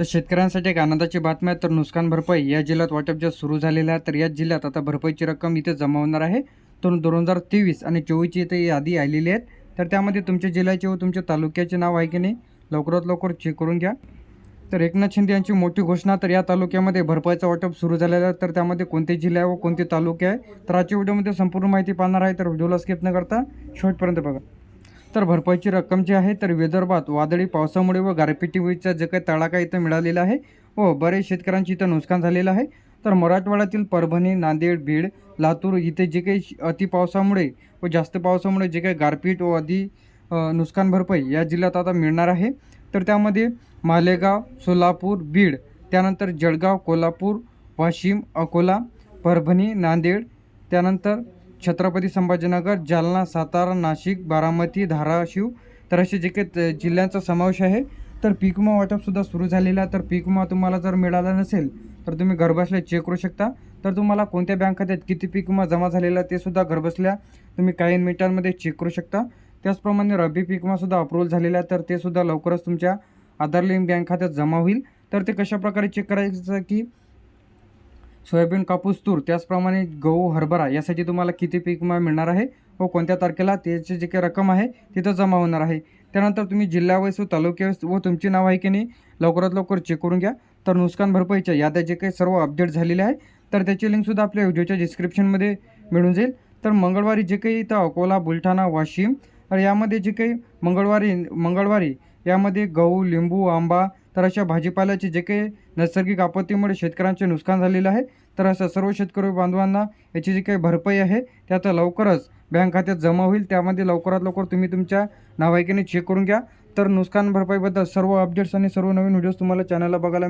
तर शेतकऱ्यांसाठी एक आनंदाची बातमी आहे. तर नुकसान भरपाई या जिल्ह्यात वाटप जे सुरू झालेलं आहे तर याच जिल्ह्यात आता भरपाईची रक्कम इथे जमा होणार आहे. तर दोन हजार तेवीस आणि चोवीसची इथे यादी आलेली आहेत. तर त्यामध्ये तुमच्या जिल्ह्याचे व तुमच्या तालुक्याचे नाव आहे की नाही लवकरात लवकर चेक करून घ्या. तर एकनाथ शिंदे यांची मोठी घोषणा तर या तालुक्यामध्ये भरपाईचं वाटप सुरू झालेलं आहे. तर त्यामध्ये कोणते जिल्हे आहे व कोणते तालुके आहे? तर आजच्या व्हिडिओमध्ये संपूर्ण माहिती पाहणार आहे. तर व्हिडिओला स्किप न करता शेवटपर्यंत बघा. तर भरपाईची रक्कम जी आहे तर विदर्भात वादळी पावसामुळे व गारपिटीचा जे काही तडाखा इथं मिळालेला आहे व बरेच शेतकऱ्यांची इथं नुकसान झालेलं आहे. तर मराठवाड्यातील परभणी नांदेड बीड लातूर इथे जे काही श- अति पावसामुळे व जास्त पावसामुळे जे काही गारपीट व अति नुकसान भरपाई या जिल्ह्यात आता मिळणार आहे. तर त्यामध्ये मालेगाव सोलापूर बीड त्यानंतर जळगाव कोल्हापूर वाशिम अकोला परभणी नांदेड त्यानंतर छत्रपती संभाजीनगर जालना सातारा नाशिक बारामती धाराशिव तर असे जे काही जिल्ह्यांचा समावेश आहे. तर पीक विमा वाटपसुद्धा सुरू झालेला आहे. तर पीक विमा तुम्हाला जर मिळाला नसेल तर तुम्ही घरबसल्या चेक करू शकता. तर तुम्हाला कोणत्या बँक खात्यात किती पीक विमा जमा झालेला आहे ते सुद्धा घरबसल्या तुम्ही काही मिनिटांमध्ये चेक करू शकता. त्याचप्रमाणे रब्बी पीक विमासुद्धा अप्रूव्हल झालेला आहे. तर ते सुद्धा लवकरच तुमच्या आधार लिंक बँक खात्यात जमा होईल. तर ते कशाप्रकारे चेक करायचं की सोयाबीन कापूस तूर त्याचप्रमाणे गहू हरभरा यासाठी तुम्हाला किती पीक विमा मिळणार आहे व कोणत्या तारखेला त्याची जी काही रक्कम आहे तिथं जमा होणार आहे. त्यानंतर तुम्ही जिल्हा व तालुक्यावाईज व तुमची नाव आहे की नाही लवकरात लवकर चेक करून घ्या. तर नुकसान भरपाईच्या याद्या जे काही सर्व अपडेट झालेले आहे तर त्याची लिंकसुद्धा आपल्या व्हिडिओच्या डिस्क्रिप्शनमध्ये मिळून जाईल. तर मंगळवारी जे काही इथं अकोला बुलढाणा वाशिम तर यामध्ये जे काही मंगळवारी मंगळवारी यामध्ये गहू लिंबू आंबा तर अशा भाजीपाल्याचे जे काही नैसर्गिक आपत्तीमुळे शेतकऱ्यांचे नुकसान झालेलं आहे तर असं सर्व शेतकरी बांधवांना याची जी काही भरपाई आहे ते आता लवकरच बँक खात्यात जमा होईल. त्यामध्ये लवकरात लवकर तुम्ही तुमच्या नावाईकीने चेक करून घ्या. तर नुकसान भरपाईबद्दल सर्व अपडेट्स आणि सर्व नवीन व्हिडिओज तुम्हाला चॅनलला बघायला